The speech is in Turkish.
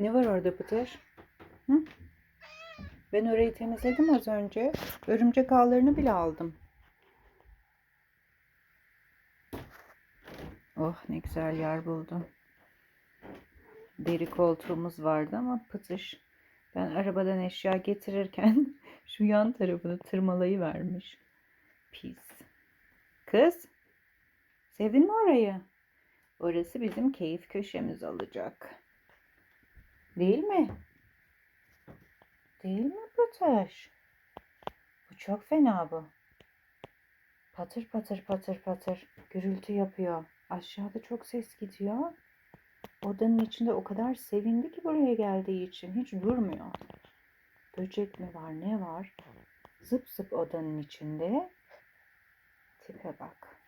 Ne var orada Pıtır? Hı? Ben orayı temizledim az önce. Örümcek ağlarını bile aldım. Oh ne güzel yer buldum. Deri koltuğumuz vardı ama Pıtış ben arabadan eşya getirirken şu yan tarafını tırmalayıvermiş. Pis. Kız, sevdin mi orayı? Orası bizim keyif köşemiz olacak. Değil mi? Değil mi Pıtır? Bu çok fena bu. Patır patır patır patır gürültü yapıyor. Aşağıda çok ses gidiyor. Odanın içinde o kadar sevindi ki buraya geldiği için hiç durmuyor. Böcek mi var ne var? Zıp zıp odanın içinde. Tipe bak.